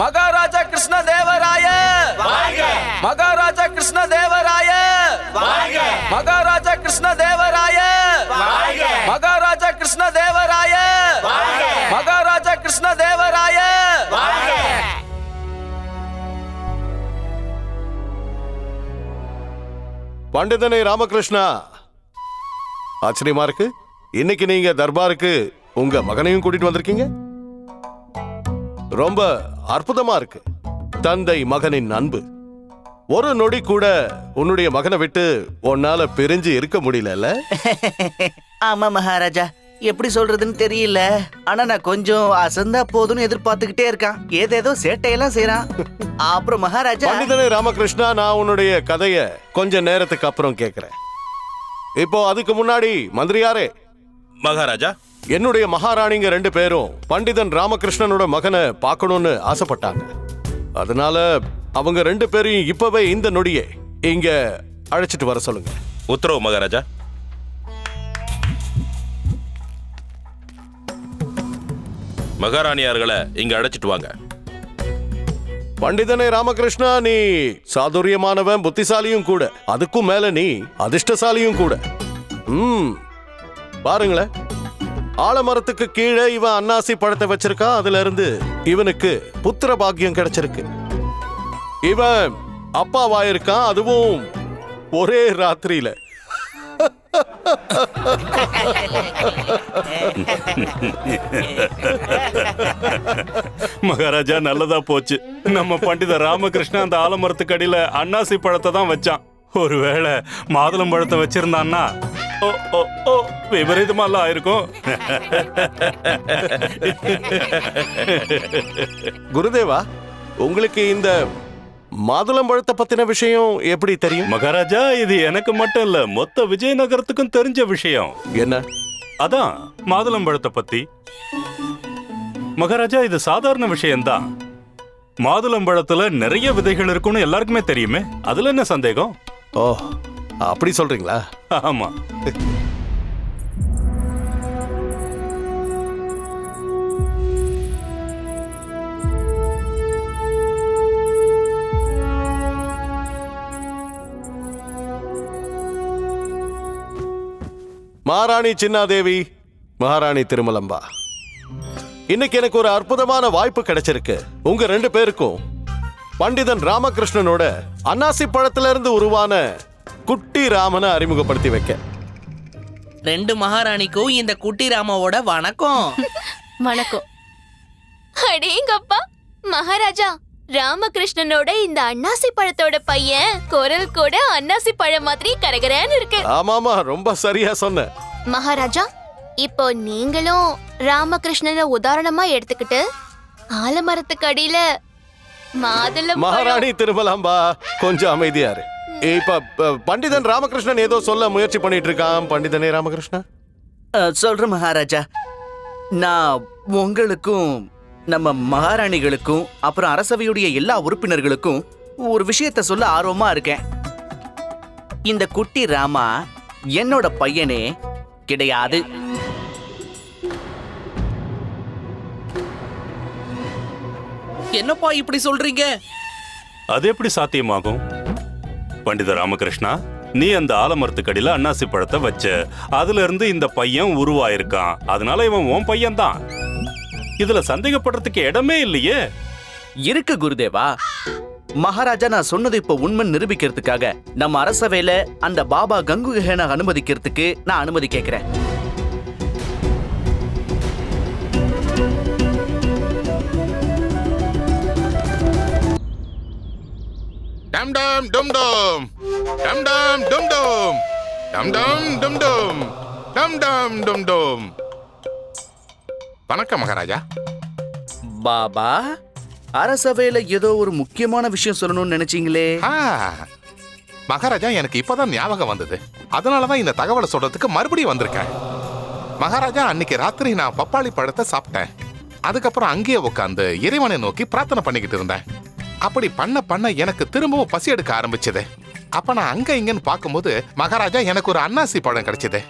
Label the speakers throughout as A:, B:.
A: மகாராஜா கிருஷ்ண தேவராய மகாராஜா கிருஷ்ண தேவராய மகாராஜா கிருஷ்ண தேவராய மகாராஜா கிருஷ்ண தேவராய மகாராஜா கிருஷ்ண தேவராய
B: பண்டிதனை ராமகிருஷ்ணா! ஆச்சரியமா இருக்கு. இன்னைக்கு நீங்க தர்பாருக்கு உங்க மகனையும் கூட்டிட்டு வந்திருக்கீங்க? ரொம்ப அற்புதமா இருக்கு. தந்தை மகனின் அன்பு. ஒரு நொடி கூட உன்னுடைய மகனை விட்டு உன்னால பிரிஞ்சு இருக்க முடியலல்ல?
C: ஆமா மகாராஜா. எப்படி சொல்றதுன்னு தெரியல. ஆனா நான் கொஞ்சம் அசந்தா போதும்னு எதிர்பார்த்துக்கிட்டே இருக்கான். ஏதேதோ சேட்டையெல்லாம் செய்றான். அப்புறம் மகாராஜா.
B: பண்டிதனை ராமகிருஷ்ணா நான் உன்னுடைய கதைய கொஞ்ச நேரத்துக்கு அப்புறம் கேக்குறேன். இப்போ அதுக்கு முன்னாடி மந்திரியாரே.
D: மகாராஜா
B: என்னுடைய மகாராணிங்க ரெண்டு பேரும் பண்டிதன் ராமகிருஷ்ணனோட மகனை பார்க்கணும்னு ஆசைப்பட்டாங்க. அதனால அவங்க ரெண்டு பேரையும் இப்பவே இந்த நொடியே இங்க அழைச்சிட்டு வர சொல்லுங்க.
D: உத்தரவு மகாராஜா. மகாராணியார்களை இங்க அழைச்சிட்டு வாங்க.
B: பண்டிதனே ராமகிருஷ்ணா நீ சாதுரியமானவன் புத்திசாலியும் கூட. அதுக்கும் மேல நீ அதிர்ஷ்டசாலியும் கூட. ம் பாருங்களேன். ஆலமரத்துக்கு கீழே இவன் அன்னாசி பழத்தை வச்சிருக்கான் அதுல இருந்து இவனுக்கு புத்திர பாக்கியம் கிடைச்சிருக்கு. இவன் அப்பாவாயிருக்கான் அதுவும் ஒரே ராத்திரியில.
E: மகாராஜா நல்லதா போச்சு. நம்ம பண்டித ராமகிருஷ்ணன் அந்த ஆலமரத்துக்கு அடியில அன்னாசி பழத்தை தான் வச்சான். ஒருவேளை மாதுளம் பழத்தை வச்சிருந்தான்னா? ஓ ஓ ஓ விபரீதமாலாம் ஆயிருக்கும்.
B: குருதேவா உங்களுக்கு இந்த மாதுளம்பழத்தை பத்தின விஷயம் எப்படி தெரியும்?
E: மகாராஜா இது எனக்கு மட்டும் இல்ல மொத்த விஜயநகரத்துக்கும் தெரிஞ்ச விஷயம்.
B: என்ன?
E: அதான் மாதுளம் பழத்தை பத்தி. மகாராஜா இது சாதாரண விஷயம்தான். மாதுளம் பழத்துல நிறைய விதைகள் இருக்கும்னு எல்லாருக்குமே தெரியுமே. அதுல என்ன சந்தேகம்?
B: ஓ அப்படி சொல்றீங்களா?
E: ஆமா.
B: மகாராணி சின்னாதேவி மகாராணி திருமலம்பா. இன்னைக்கு எனக்கு ஒரு அற்புதமான வாய்ப்பு கிடைச்சிருக்கு. உங்க ரெண்டு பேருக்கும் பண்டிதன் ராமகிருஷ்ணனோட அன்னாசி பழத்துல இருந்து உருவான குட்டி ராமனை அறிமுகப்படுத்தி வைக்க.
F: ரெண்டு மகாராணிக்கும் இந்த குட்டி ராமாவோட வணக்கம்.
G: வணக்கம். அடேங்கப்பா மகாராஜா ராமகிருஷ்ணனோட இந்த அன்னாசி பழத்தோட பையன் குரல் கூட அன்னாசி பழம் மாதிரி கரகரன்னு இருக்கு.
B: ஆமாமா ரொம்ப சரியா சொன்ன.
G: மகாராஜா இப்போ நீங்களும் ராமகிருஷ்ணனை உதாரணமா எடுத்துக்கிட்டு ஆலமரத்துக்கு அடியில
B: மகாராணி திருமலாம்பா கொஞ்சம் அமைதியா இரு இப்ப பண்டிதன் ராமகிருஷ்ணன் ஏதோ சொல்ல முயற்சி பண்ணிட்டு இருக்கான் பண்டிதனே ராமகிருஷ்ணா?
C: சொல்றேன் மகாராஜா. நான் உங்களுக்கும் நம்ம மகாராணிகளுக்கும் அப்புறம் அரசவையுடைய எல்லா உறுப்பினர்களுக்கும் ஒரு விஷயத்த சொல்ல ஆர்வமா இருக்கேன். இந்த குட்டி ராமா என்னோட பையனே கிடையாது.
F: என்னப்பா இப்படி சொல்றீங்க?
E: அது எப்படி சாத்தியமாகும்? பண்டித ராமகிருஷ்ணா நீ அந்த ஆலமரத்துக்கடியில அன்னாசி பழத்தை வச்ச. அதுல இருந்து இந்த பையன் உருவாயிருக்கான். அதனால இவன் உன் பையன் தான் இதுல சந்தேகப்படுறதுக்கு இடமே இல்லையே.
C: இருக்கு குருதேவா. மகாராஜா நான் சொன்னது இப்ப உண்மை நிரூபிக்கிறதுக்காக நம்ம அரசவையில அந்த பாபா கங்குகேன அனுமதிக்கிறதுக்கு நான் அனுமதி கேட்கிறேன்
H: டம் டம் டும் டும் டம் டம் டும் டும் டம் டம் டும் டும் டம் டம் டும் வணக்கம் மகாராஜா.
C: பாபா அரசவையில ஏதோ ஒரு முக்கியமான விஷயம் சொல்லணும்னு நினைச்சீங்களே?
H: மகாராஜா எனக்கு இப்பதான் ஞாபகம் வந்தது. அதனால தான் இந்த தகவலை சொல்றதுக்கு மறுபடியும் வந்திருக்கேன். மகாராஜா அன்னைக்கு ராத்திரி நான் பப்பாளி பழத்தை சாப்பிட்டேன். அதுக்கப்புறம் அங்கேயே உட்காந்து இறைவனை நோக்கி பிரார்த்தனை பண்ணிக்கிட்டு இருந்தேன். அப்படி பண்ண பண்ண எனக்கு திரும்பவும் பசி எடுக்க ஆரம்பிச்சது. அப்ப நான் அங்க இங்கன்னு பார்க்கும்போது மகாராஜா எனக்கு ஒரு அன்னாசி பழம் கிடைச்சது.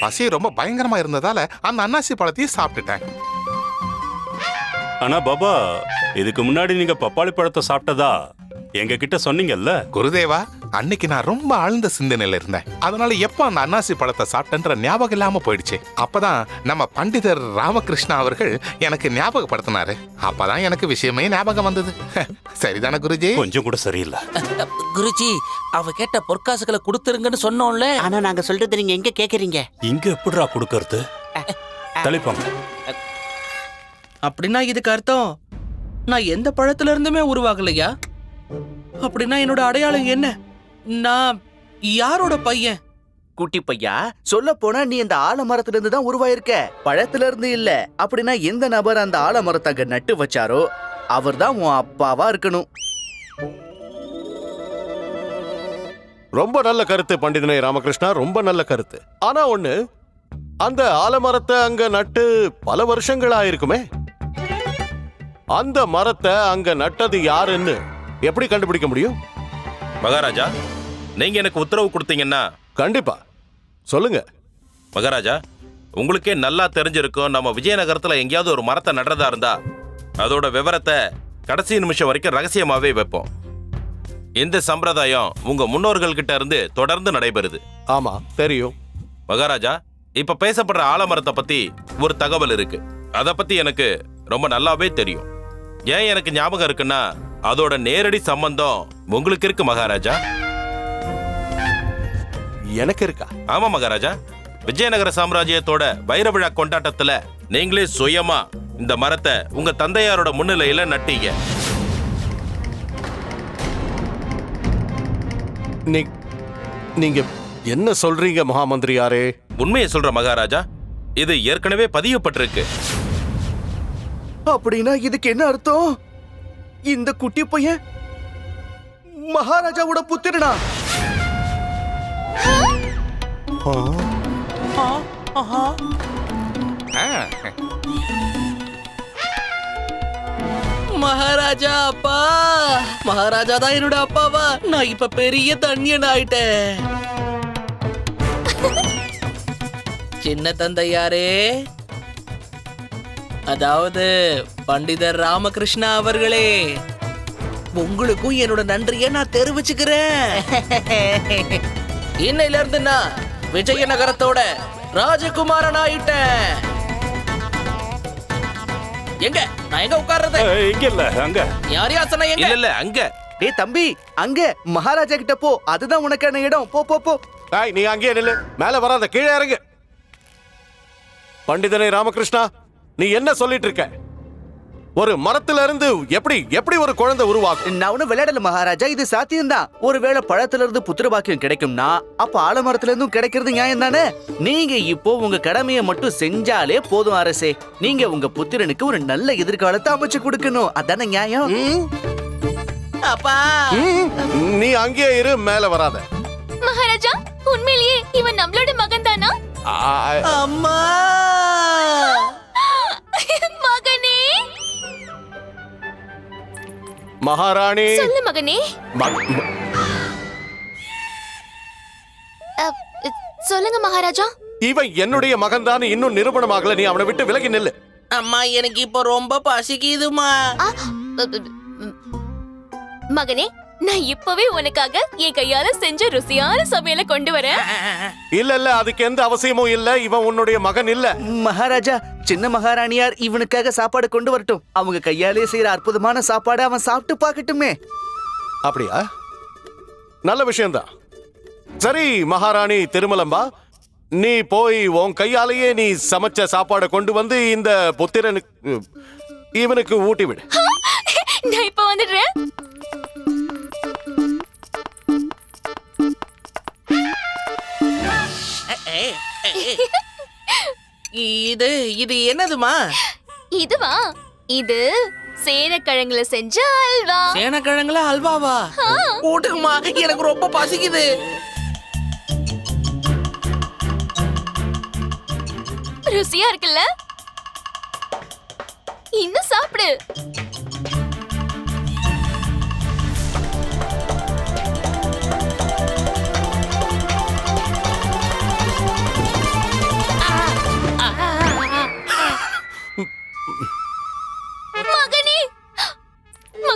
H: பசி ரொம்ப பயங்கரமா இருந்ததால அந்த அன்னாசி பழத்தையும் சாப்பிட்டுட்டேன்.
E: ஆனா பாபா இதுக்கு முன்னாடி நீங்க பப்பாளி பழத்தை சாப்பிட்டதா? எங்க கிட்ட சொன்னீங்கல்ல?
H: குருதேவா அன்னைக்கு நான் ரொம்ப ஆழ்ந்த சிந்தனையில இருந்தேன். அதனால எப்ப அந்த அன்னாசி பழத்தை சாப்பிட்டேன்ற ஞாபகம் இல்லாம போயிடுச்சு. அப்பதான் நம்ம பண்டிதர் ராமகிருஷ்ணா அவர்கள் எனக்கு ஞாபகப்படுத்தினாரு. அப்பதான் எனக்கு விஷயமே ஞாபகம் வந்தது. சரிதானே குருஜி?
E: கொஞ்சம் கூட சரியில்லை.
F: குருஜி அவ கேட்ட பொற்காசுகளை கொடுத்துருங்கன்னு சொன்னோம்ல.
C: ஆனா நாங்க சொல்றது நீங்க எங்க கேக்குறீங்க?
E: இங்க எப்படிடா கொடுக்கறது? தள்ளிப்பாங்க
F: அப்படின்னா இதுக்கு அர்த்தம் நான் எந்த பழத்துல இருந்துமே உருவாகலையா? அப்படின்னா என்னோட அடையாளம் என்ன? நான் யாரோட பையன்?
C: குட்டி பையா சொல்ல போனா நீ இந்த ஆலமரத்துல இருந்து தான் உருவாயிருக்க. பழத்துல இருந்து இல்ல. அப்படின்னா எந்த நபர் அந்த ஆலமரத்தை அங்க நட்டு வச்சாரோ அவர்தான் உன் அப்பாவா இருக்கணும்.
B: ரொம்ப நல்ல கருத்து பண்டிதனை ராமகிருஷ்ணா ரொம்ப நல்ல கருத்து. ஆனா ஒண்ணு அந்த ஆலமரத்தை அங்க நட்டு பல வருஷங்கள் ஆயிருக்குமே அந்த மரத்தை அங்க நட்டது யாருன்னு எப்படி கண்டுபிடிக்க முடியும்?
D: மகாராஜா நீங்க எனக்கு உத்தரவு கொடுத்தீங்கன்னா
B: கண்டிப்பா. சொல்லுங்க.
D: மகாராஜா உங்களுக்கே நல்லா தெரிஞ்சிருக்கும். நம்ம விஜயநகரத்துல எங்கேயாவது ஒரு மரத்தை நடுறதா இருந்தா அதோட விவரத்தை கடைசி நிமிஷம் வரைக்கும் ரகசியமாவே வைப்போம். இந்த சம்பிரதாயம் உங்க முன்னோர்கள் கிட்ட இருந்து தொடர்ந்து நடைபெறுது.
B: ஆமா தெரியும்.
D: மகாராஜா இப்ப பேசப்படுற ஆலமரத்தை பத்தி ஒரு தகவல் இருக்கு. அத பத்தி எனக்கு ரொம்ப நல்லாவே தெரியும். ஏன் எனக்கு ஞாபகம் இருக்குன்னா அதோட நேரடி சம்பந்தம் உங்களுக்கு இருக்கு மகாராஜா.
B: எனக்கு இருக்கா?
D: ஆமா மகாராஜா. விஜயநகர சாம்ராஜ்யத்தோட வைர விழா கொண்டாட்டத்துல நீங்களே சுயமா இந்த மரத்தை உங்க தந்தையாரோட முன்னிலையில நட்டீங்க.
B: நீ நீங்க என்ன சொல்றீங்க மகாமந்திரியாரே?
D: உண்மையை சொல்ற மகாராஜா. இது ஏற்கனவே பதியப்பட்டிருக்கு.
C: அப்படின்னா இதுக்கு என்ன அர்த்தம்? இந்த குட்டி பையன் மகாராஜாவோட புத்திரனா?
F: மகாராஜா அப்பா. மகாராஜா தான் என்னோட அப்பாவா? நான் இப்ப பெரிய தண்ணியன் ஆயிட்டேன். சின்ன தந்தையாரே. அதாவது பண்டிதர் ராமகிருஷ்ணா அவர்களே உங்களுக்கும் என்னோட நன்றியை நான் தெரிவிச்சுக்கிறேன். இன்னையில இருந்து நான் விஜயநகரத்தோட ராஜகுமாரன் ஆயிட்டேன். எங்க? நான் எங்க உட்கார்றது?
E: இங்க இல்ல அங்க.
F: யாரியாசனம் எங்க?
D: இல்ல இல்ல அங்க.
C: டேய் தம்பி அங்க. மகாராஜா கிட்ட போ. அதுதான் உனக்கான இடம். போ போ போ.
B: ஏய் நீ அங்கேயே நில்லு. மேல வராத கீழே இறங்கு. பண்டிதனை ராமகிருஷ்ணா. நீ என்ன சொல்லிட்டு இருக்க? ஒரு மரத்துல இருந்து எப்படி எப்படி ஒரு குழந்தை உருவாகும்?
C: நான் ஒன்னும் விளையாடல மகாராஜா இது சாத்தியம்தான். ஒருவேளை பழத்துல இருந்து புத்திர பாக்கியம் கிடைக்கும்னா அப்ப ஆலமரத்துல இருந்தும் கிடைக்கிறது நியாயம் தானே? நீங்க இப்போ உங்க கடமையை மட்டும் செஞ்சாலே போதும் அரசே. நீங்க உங்க புத்திரனுக்கு ஒரு நல்ல எதிர்காலத்தை அமைச்சு கொடுக்கணும். அதானே நியாயம்?
F: அப்பா.
B: நீ அங்கேயே இரு மேல வராத.
G: மகாராஜா உண்மையிலேயே இவன் நம்மளோட மகன் தானா
F: அம்மா.
B: மகாராணி.
G: சொல்லு மகனே. சொல்லுங்க மகாராஜா.
B: இவன் என்னுடைய மகன் தான் இன்னும் நிரூபணமாகல. நீ அவனை விட்டு விலகி நில்லு.
F: அம்மா எனக்கு இப்போ ரொம்ப பசிக்குதுமா.
G: மகனே நான் இப்பவே உனக்காக என் கையால செஞ்ச ருசியான சமையலை கொண்டு வரேன்.
B: இல்ல இல்ல அதுக்கு எந்த அவசியமும் இல்ல. இவன் உன்னுடைய மகன் இல்ல.
C: மகாராஜா சின்ன மகாராணியார் இவனுக்காக சாப்பாடு கொண்டு வரட்டும். அவங்க கையாலே செய்யற அற்புதமான சாப்பாடு அவன் சாப்பிட்டு பார்க்கட்டுமே.
B: அப்படியா? நல்ல விஷயம்தான். சரி மகாராணி திருமலம்பா நீ போய் உன் கையாலேயே நீ சமைச்ச சாப்பாடை கொண்டு வந்து இந்த புத்திரனுக்கு இவனுக்கு ஊட்டி விடு.
G: நான் இப்ப வந்துடுறேன்.
F: இது இது என்னதுமா?
G: இதுவா? இது சேனக்கிழங்குல செஞ்ச அல்வா.
F: சேனக்கிழங்குல அல்வாவா? போட்டுக்குமா எனக்கு ரொம்ப பசிக்குது.
G: ருசியா இருக்குல்ல? இன்னும் சாப்பிடு.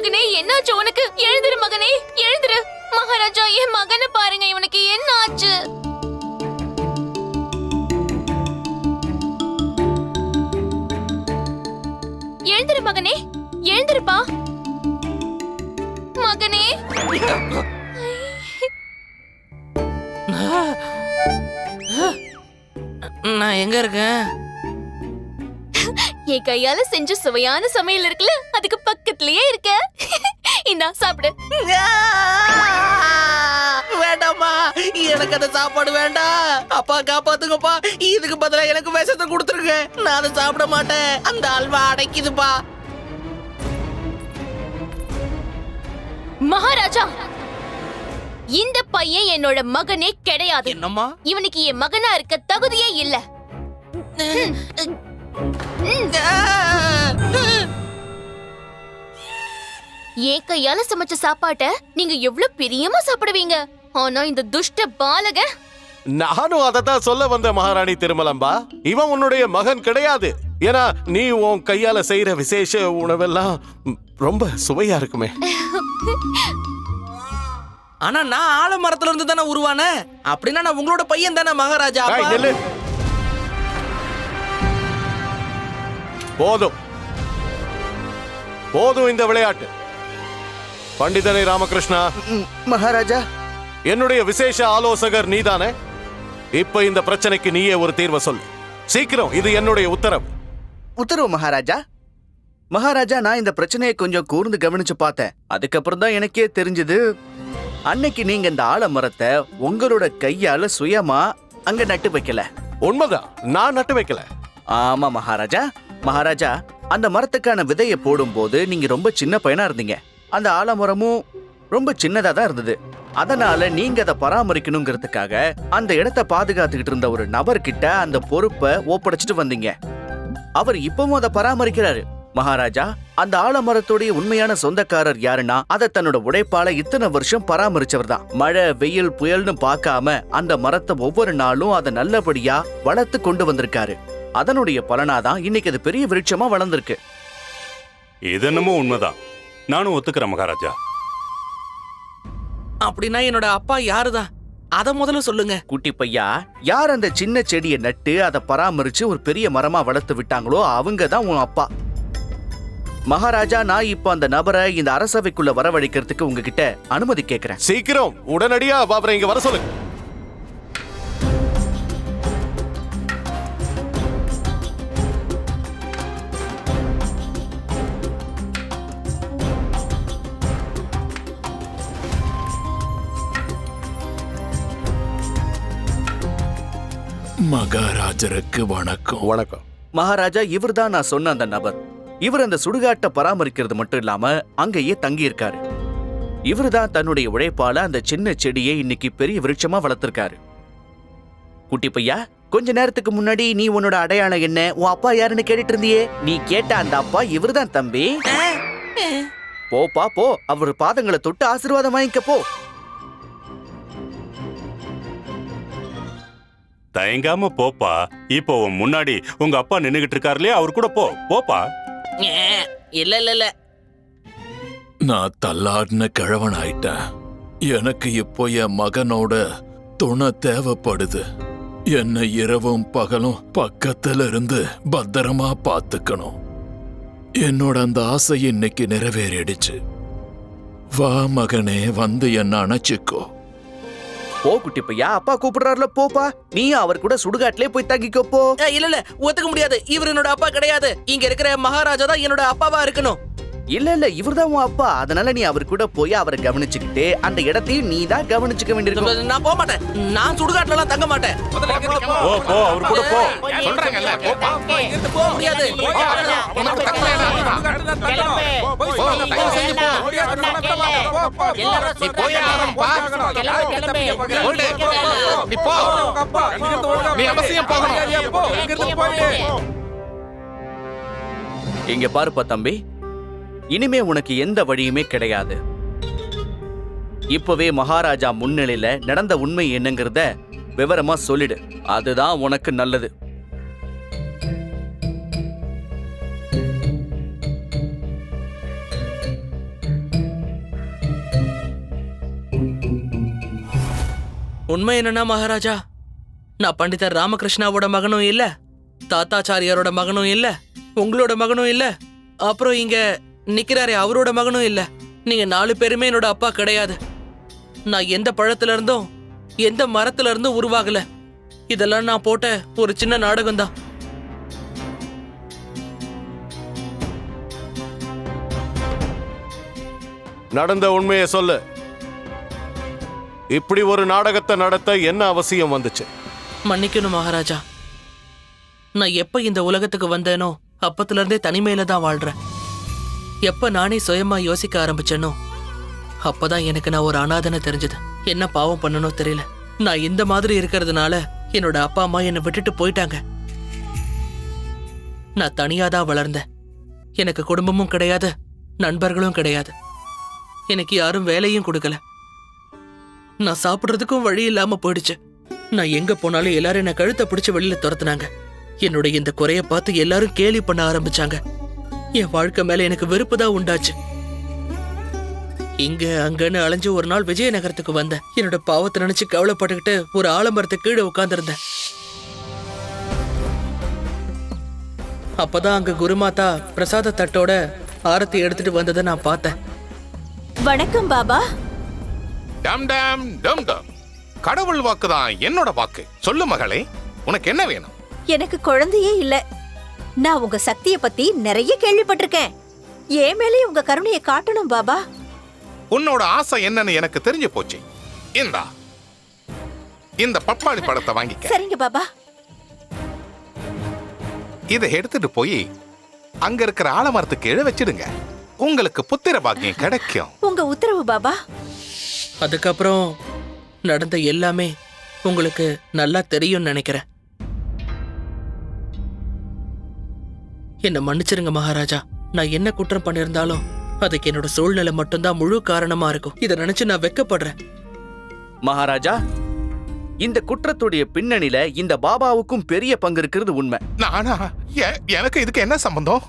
G: என்னாச்சு உனக்கு? எழுந்திரு மகனே எழுந்திரு. மகாராஜா என் மகனை பாருங்க இவனுக்கு என்ன ஆச்சு எழுந்திரு மகனே எழுந்திருப்பா. மகனே.
F: நான் எங்க இருக்கேன்?
G: என் கையால செஞ்ச சுவையான சமையல் இருக்குல்ல அதுக்கு பக்கத்துலயே இருக்க. இந்தா சாப்பிடு.
F: வேண்டாம்மா. எனக்கு அந்த சாப்பாடு வேண்டாம். அப்பா காப்பாத்துங்கப்பா. இதுக்கு பதிலா எனக்கு விஷத்தை கொடுத்துருங்க. நான் அதை சாப்பிட மாட்டேன். அந்த அல்வா அடைக்குதுப்பா.
G: மகாராஜா இந்த பையன் என்னோட மகனே கிடையாது.
F: என்னம்மா?
G: இவனுக்கு என் மகனா இருக்க தகுதியே இல்ல. என் கையால சமைச்ச சாப்பாட்ட நீங்க எவ்வளவு பிரியமா சாப்பிடுவீங்க? ஆனா இந்த துஷ்ட பாலக
B: நானும் அதை தான் சொல்ல வந்த மகாராணி திருமலம்பா. இவன் உன்னுடைய மகன் கிடையாது. ஏன்னா நீ உன் கையால செய்யற விசேஷ உணவெல்லாம் ரொம்ப சுவையா இருக்குமே.
F: ஆனா நான் ஆலமரத்துல இருந்து தானே உருவானேன் அப்படின்னா நான் உங்களோட பையன் தானே மகாராஜா? அப்பா.
B: நில்லு. போதும். போதும் இந்த விளையாட்டு. பண்டிதனை ராமகிருஷ்ணா.
C: மகாராஜா.
B: என்னுடைய விசேஷ ஆலோசகர் நீதானே? இப்ப இந்த பிரச்சனைக்கு நீயே ஒரு தீர்வை சொல்லு. சீக்கிரம் இது என்னுடைய உத்தரவு.
C: உத்தரவு மகாராஜா. மகாராஜா நான் இந்த பிரச்சனையை கொஞ்சம் கூர்ந்து கவனிச்சு பார்த்தேன். அதுக்கப்புறம் தான் எனக்கே தெரிஞ்சது அன்னைக்கு நீங்க இந்த ஆலமரத்தை உங்களோட கையால சுயமா அங்க நட்டு வைக்கல.
B: உண்மைதான் நான் நட்டு வைக்கல.
C: ஆமா மகாராஜா. மகாராஜா அந்த மரத்துக்கான விதையை போடும்போது நீங்க ரொம்ப சின்ன பையனா இருந்தீங்க. அந்த ஆலமரமும் ரொம்ப சின்னதா தான் இருந்தது. அதனால நீங்க அதை பராமரிக்கணுங்கிறதுக்காக அந்த இடத்த பாதுகாத்துக்கிட்டு இருந்த ஒரு நபர்கிட்ட அந்த பொறுப்பை ஒப்படைச்சிட்டு வந்தீங்க. அவர் இப்பவும் அதை பராமரிக்கிறாரு. மகாராஜா அந்த ஆலமரத்துடைய உண்மையான சொந்தக்காரர் யாருன்னா அதை தன்னோட உடைப்பால இத்தனை வருஷம் பராமரிச்சவர் தான். மழை வெயில் புயல்னு பார்க்காம அந்த மரத்தை ஒவ்வொரு நாளும் அதை நல்லபடியா வளர்த்து கொண்டு வந்திருக்காரு. அதனுடைய பலனாதான் இன்னைக்கு அது பெரிய விருட்சமா வளர்ந்திருக்கு.
E: இது என்னமோ உண்மைதான். நானும் ஒத்துக்கிறேன் மகாராஜா.
F: அப்படின்னா என்னோட அப்பா யாருதான்? அத முதல்ல சொல்லுங்க.
C: குட்டி பையா யார் அந்த சின்ன செடியை நட்டு அதை பராமரிச்சு ஒரு பெரிய மரமா வளர்த்து விட்டாங்களோ அவங்க தான் உன் அப்பா. மகாராஜா நான் இப்ப அந்த நபரை இந்த அரசவைக்குள்ள வரவழைக்கிறதுக்கு உங்ககிட்ட அனுமதி கேக்குறேன்
B: சீக்கிரம் உடனடியா அவரை இங்க வர சொல்லுங்க.
I: மகாராஜருக்கு வணக்கம்.
B: வணக்கம்.
C: மகாராஜா இவர்தான் நான் சொன்ன அந்த நபர். இவர் அந்த சுடுகாட்டை பராமரிக்கிறது மட்டும் இல்லாம அங்கேயே தங்கி இருக்காரு இவர்தான் தன்னுடைய உழைப்பால அந்த சின்ன செடியை இன்னைக்கு பெரிய விருட்சமா வளர்த்திருக்காரு. குட்டி பையா கொஞ்ச நேரத்துக்கு முன்னாடி நீ உன்னோட அடையாளம் என்ன? உன் அப்பா யாருன்னு கேட்டுட்டு இருந்தியே நீ கேட்ட அந்த அப்பா இவர்தான் தம்பி. போப்பா போ. அவர் பாதங்களை தொட்டு ஆசீர்வாதம் வாங்கிக்க போ.
E: தயங்காம போப்பா. இப்போ உன் முன்னாடி உங்க அப்பா நின்னுகிட்டு இருக்காருலே அவர் கூட போ. போப்பா.
F: ஏ, இல்ல இல்ல இல்ல.
I: நான் தள்ளாடின கிழவன் ஆயிட்டேன் எனக்கு இப்போ என் மகனோட துணை தேவைப்படுது. என்னை இரவும் பகலும் பக்கத்துல இருந்து பத்திரமா பார்த்துக்கணும். என்னோட அந்த ஆசை இன்னைக்கு நிறைவேறிடுச்சு. வா மகனே வந்து என்ன அணைச்சிக்கோ.
C: போ குட்டி பையா. அப்பா கூப்பிடுறாருல போப்பா. நீ அவர் கூட சுடுகாட்டிலே போய் தங்கிக்கோ போ.
F: இல்ல இல்ல. ஒத்துக்க முடியாது. இவர் என்னோட அப்பா கிடையாது. இங்க இருக்கிற மகாராஜா தான் என்னோட அப்பாவா இருக்கணும்.
C: இல்ல இல்ல இவர்தான் உன் அப்பா அதனால நீ அவர் கூட போய் அவரை கவனிச்சுக்கிட்டு அந்த இடத்தையும் நீ தான் கவனிச்சுக்க வேண்டியிருக்கும்
F: நான் போக மாட்டேன் நான் சுடுகாட்டுல எல்லாம் தங்க மாட்டேன்
E: போ போ அவர் கூட போ
H: சொல்றாங்கல்ல போப்பா
F: போக முடியாது
H: உனக்கு தகுந்த இடம் அதுதான். போ, தயவு செஞ்சு போ. நீ போய் ஆகணும்ப்பா. ஓடு. நீ போ. நீ அவசியம் போகணும்
C: இங்க பாருப்பா தம்பி இனிமே உனக்கு எந்த வழியுமே கிடையாது. இப்பவே மகாராஜா முன்னிலையில நடந்த உண்மை என்னங்கிறத விவரமா சொல்லிடு. அதுதான் உனக்கு நல்லது.
F: உண்மை என்னன்னா மகாராஜா நான் பண்டிதர் ராமகிருஷ்ணாவோட மகனும் இல்ல தாத்தாச்சாரியாரோட மகனும் இல்ல உங்களோட மகனும் இல்ல அப்புறம் இங்க நிக்கிறாரே அவரோட மகனும் இல்ல. நீங்க நாலு பேருமே என்னோட அப்பா கிடையாது. நான் எந்த பழத்துல இருந்தும் எந்த மரத்துல இருந்தும் உருவாகல. இதெல்லாம் நான் போட்ட ஒரு சின்ன நாடகம் தான்
B: நடந்த உண்மையை சொல்லு. இப்படி ஒரு நாடகத்தை நடத்த என்ன அவசியம் வந்துச்சு?
F: மன்னிக்கணும் மகாராஜா. நான் எப்ப இந்த உலகத்துக்கு வந்தேனோ அப்பத்துல இருந்தே தனிமையில தான் வாழ்றேன். எப்ப நானே சுயமா யோசிக்க ஆரம்பிச்சேனோ அப்பதான் எனக்கு நான் ஒரு அனாதனை தெரிஞ்சது. என்ன பாவம் பண்ணனோ தெரியல. நான் இந்த மாதிரி இருக்கிறதுனால என்னோட அப்பா அம்மா என்னை விட்டுட்டு போயிட்டாங்க. நான் தனியா தான் வளர்ந்தேன். எனக்கு குடும்பமும் கிடையாது நண்பர்களும் கிடையாது. எனக்கு யாரும் வேலையும் கொடுக்கல. நான் சாப்பிடுறதுக்கும் வழி இல்லாம போயிடுச்சு. நான் எங்க போனாலும் எல்லாரும் என்ன கழுத்தை பிடிச்சு வெளியில துரத்துனாங்க. என்னுடைய இந்த குறைய பார்த்து எல்லாரும் கேலி பண்ண ஆரம்பிச்சாங்க. என் வாழ்க்கை மேல எனக்கு வெறுப்பு தான் உண்டாச்சு. இங்க அங்கன்னு அலைஞ்சு ஒரு நாள் விஜயநகரத்துக்கு வந்தேன். என்னோட பாவத்தை நினைச்சு கவலைப்பட்டுக்கிட்டு ஒரு ஆலமரத்து கீழே உட்கார்ந்திருந்தேன். அப்பதான் அங்க குருமாதா பிரசாத தட்டோட ஆரத்தி எடுத்துட்டு வந்ததை நான் பார்த்தேன்.
J: வணக்கம் பாபா.
H: டம் டம் டம் டம். கடவுள் வாக்கு தான் என்னோட வாக்கு. சொல்லு மகளே உனக்கு என்ன வேணும்?
J: எனக்கு குழந்தையே இல்ல. நான் உங்க சக்திய பத்தி நிறைய கேள்விப்பட்டிருக்கேன். என் மேலே உங்க கருணையை காட்டணும் பாபா.
H: உன்னோட ஆசை என்னன்னு எனக்கு தெரிஞ்சு போச்சு. இந்தா. இந்த பப்பாளி பழத்தை வாங்கிக்க.
J: சரிங்க பாபா.
H: இதை எடுத்துட்டு போய் அங்க இருக்கிற ஆலமரத்துக்கு கீழே வச்சிடுங்க. உங்களுக்கு புத்திர பாக்கியம் கிடைக்கும்.
J: உங்க உத்தரவு பாபா.
F: அதுக்கப்புறம் நடந்த எல்லாமே உங்களுக்கு நல்லா தெரியும்னு நினைக்கிறேன். என்ன மன்னிச்சிருங்க மகாராஜா. நான் என்ன குற்றம் பண்ணியிருந்தாலும் அதுக்கு என்னோட சூழ்நிலை மட்டும்தான் முழு காரணமா இருக்கும். இதை நினைச்சு நான் வெக்கப்படுறேன்.
C: மகாராஜா இந்த குற்றத்துடைய பின்னணியில இந்த பாபாவுக்கும் பெரிய பங்கு இருக்கிறது உண்மை.
H: நானா? எனக்கு இதுக்கு என்ன சம்பந்தம்?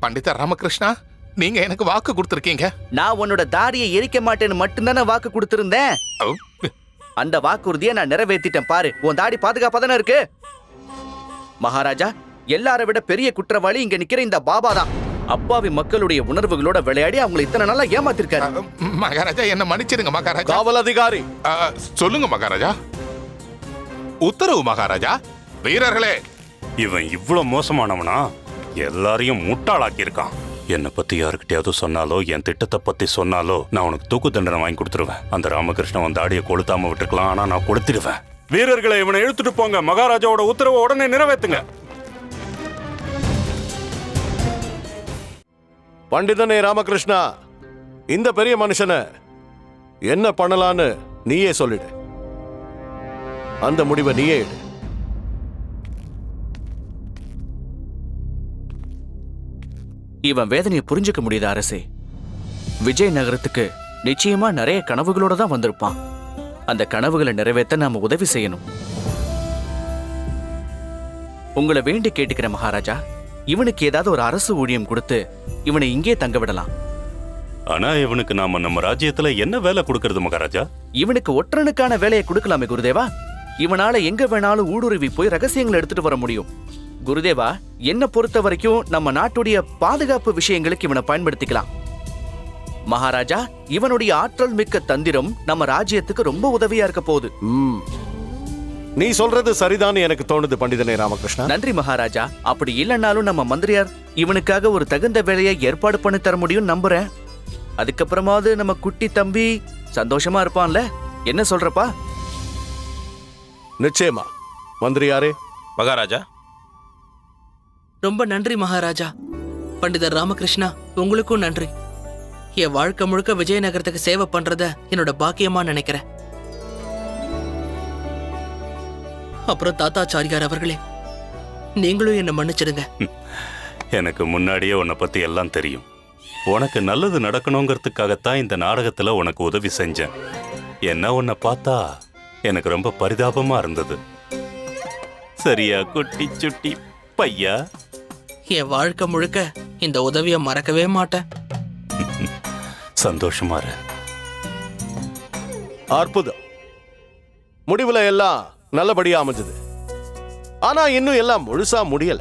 H: பண்டித ராமகிருஷ்ணா நீங்க எனக்கு வாக்கு கொடுத்துருக்கீங்க.
C: நான் உன்னோட தாடியை எரிக்க மாட்டேன்னு மட்டும்தானே வாக்கு கொடுத்திருந்தேன். அந்த வாக்குறுதியை நான் நிறைவேத்திட்டேன் பாரு. உன் தாடி பாதுகாப்பா தானே இருக்கு? மகாராஜா எல்லாரை விட பெரிய குற்றவாளி இங்க நிக்கிற இந்த பாபா தான். அப்பாவி மக்களுடைய உணர்வுகளோட விளையாடி அவங்களை இத்தனை நாளா ஏமாத்திருக்காரு.
H: மகாராஜா என்ன மன்னிச்சிடுங்க மகாராஜா.
B: காவல் அதிகாரி.
H: சொல்லுங்க மகாராஜா. உத்தரவு மகாராஜா. வீரர்களே.
E: இவன் இவ்ளோ மோசமானவனா? எல்லாரையும் முட்டாளாக்கி இருக்கான் என்னை பத்தி யாருக்கிட்டயாவது சொன்னாலோ என் திட்டத்தை பத்தி சொன்னாலோ நான் உனக்கு தூக்கு தண்டனை வாங்கி கொடுத்துருவேன். அந்த ராமகிருஷ்ணன் வந்து தாடியை கொளுத்தாம விட்டுருக்கலாம் ஆனா நான் கொடுத்துடுவேன். வீரர்களை இவனை இழுத்துட்டு போங்க. மகாராஜாவோட உத்தரவை உடனே நிறைவேத்துங்க
B: பண்டிதனே ராமகிருஷ்ணா இந்த பெரிய மனுஷனை என்ன பண்ணலான்னு நீயே சொல்லிடு. அந்த முடிவை நீயே எடு.
C: இவன் வேதனையை புரிஞ்சுக்க முடியுது அரசே. விஜய் நகரத்துக்கு நிச்சயமா நிறைய கனவுகளோட தான் வந்திருப்பான். அந்த கனவுகளை நிறைவேற்ற நாம உதவி செய்யணும். உங்களை வேண்டி கேட்டுக்கிறேன் மகாராஜா. இவனுக்கு ஏதாவது ஒரு அரசு ஊழியம் கொடுத்து இவனை இங்கே தங்க விடலாம்.
E: ஆனா இவனுக்கு நாம நம்ம ராஜ்யத்துல என்ன வேலை கொடுக்கறது மகாராஜா?
C: இவனுக்கு ஒற்றனுக்கான வேலையை கொடுக்கலாமே குருதேவா. இவனால எங்க வேணாலும் ஊடுருவி போய் ரகசியங்களை எடுத்துட்டு வர முடியும். குருதேவா என்ன பொறுத்த வரைக்கும் நம்ம நாட்டுடைய பாதுகாப்பு விஷயங்களுக்கு இவனை பயன்படுத்திக்கலாம். மகாராஜா இவனுடைய ஆற்றல் மிக்க தந்திரம் நம்ம ராஜ்யத்துக்கு ரொம்ப உதவியா இருக்க போகுது.
B: ம். நீ சொல்றது சரிதான் எனக்கு தோணுது பண்டிதனே ராமகிருஷ்ணா.
C: நன்றி மகாராஜா. அப்படி இல்லைன்னாலும் நம்ம மந்திரியார் இவனுக்காக ஒரு தகுந்த வேலையை ஏற்பாடு பண்ணி தர முடியும் நம்புறேன். அதுக்கப்புறமாவது நம்ம குட்டி தம்பி சந்தோஷமா இருப்பான்ல? என்ன சொல்றப்பா?
B: நிச்சயமா. மந்திரியாரே.
D: மகாராஜா.
F: ரொம்ப நன்றி மகாராஜா. பண்டிதர் ராமகிருஷ்ணா உங்களுக்கும் நன்றி. என் வாழ்க்கை முழுக்க விஜயநகரத்துக்கு சேவை பண்றத என்னோட பாக்கியமா நினைக்கிறேன். அப்புறம் தாத்தாச்சாரியார் அவர்களே. நீங்களும் என்ன மன்னிச்சிடுங்க.
E: எனக்கு முன்னாடியே உன்னை பத்தி எல்லாம் தெரியும். உனக்கு நல்லது நடக்கணுங்கிறதுக்காகத்தான் இந்த நாடகத்துல உனக்கு உதவி செஞ்சேன். என்ன உன்னை பார்த்தா எனக்கு ரொம்ப பரிதாபமா இருந்தது. சரியா குட்டி சுட்டி பையா?
F: என் வாழ்க்கை முழுக்க இந்த உதவியை மறக்கவே மாட்டேன்.
E: சந்தோஷமா இரு.
B: அற்புதம். முடிவுல எல்லாம் நல்லபடியா அமைஞ்சது. ஆனா இன்னும் எல்லாம் முழுசா முடியல.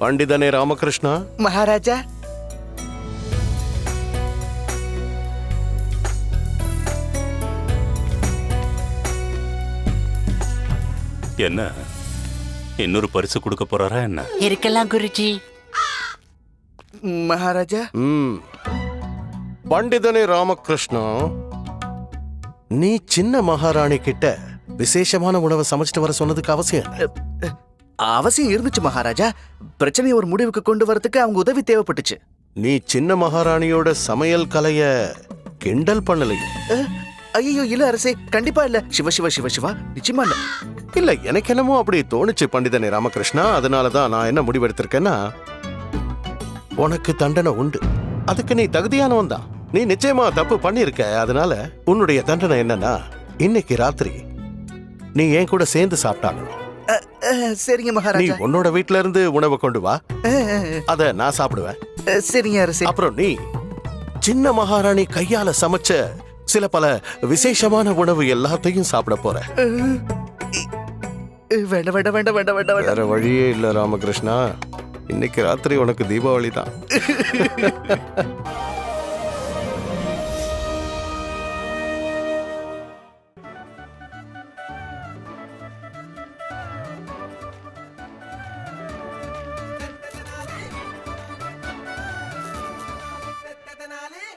B: பண்டிதனே ராமகிருஷ்ணா.
C: மகாராஜா.
E: என்ன? இன்னொரு பரிசு கொடுக்க போறாரா என்ன?
K: இருக்கலாம் குருஜி.
C: மகாராஜா.
B: பண்டிதனே ராமகிருஷ்ணா. நீ சின்ன மகாராணி கிட்ட விசேஷமான உணவை சமைச்சிட்டு வர சொன்னதுக்கு அவசியம்?
C: அவசியம் இருந்துச்சு மகாராஜா. பிரச்சனையை ஒரு முடிவுக்கு கொண்டு வரதுக்கு அவங்க உதவி தேவைப்பட்டுச்சு.
B: நீ சின்ன மகாராணியோட சமையல் கலைய கிண்டல் பண்ணலையே?
C: ஐயோ இல்ல அரசே கண்டிப்பா இல்ல. சிவ சிவ சிவ சிவா நிச்சயமா இல்ல.
B: இல்ல எனக்கு என்னமோ அப்படி தோணுச்சு பண்டிதனே ராமகிருஷ்ணா. அதனால தான் நான் என்ன முடிவெடுத்திருக்கேன்னா உனக்கு தண்டனை உண்டு. அதுக்கு நீ தகுதியானவன் தான். நீ நிச்சயமா தப்பு பண்ணியிருக்க. அதனால உன்னுடைய தண்டனை என்னன்னா இன்னைக்கு ராத்திரி நீ என் கூட சேர்ந்து சாப்பிட்டாகணும்
C: அஹ், சரிங்க
B: நீ
C: மகாராஜா.
B: உன்னோட வீட்ல இருந்து உணவை கொண்டு வா. அத நான் சாப்பிடுவேன்.
C: சரிங்க அரசே.
B: அப்புறம் நீ சின்ன மகாராணி கையால சமைச்ச சில பல விசேஷமான உணவு எல்லாத்தையும் சாப்பிட போற.
C: வேண்டாம் வேண்டாம் வேண்டாம் வேண்டாம் வேண்டாம்
B: வேற வழியே இல்ல ராமகிருஷ்ணா. இன்னைக்கு ராத்திரி உனக்கு தீபாவளி தான்.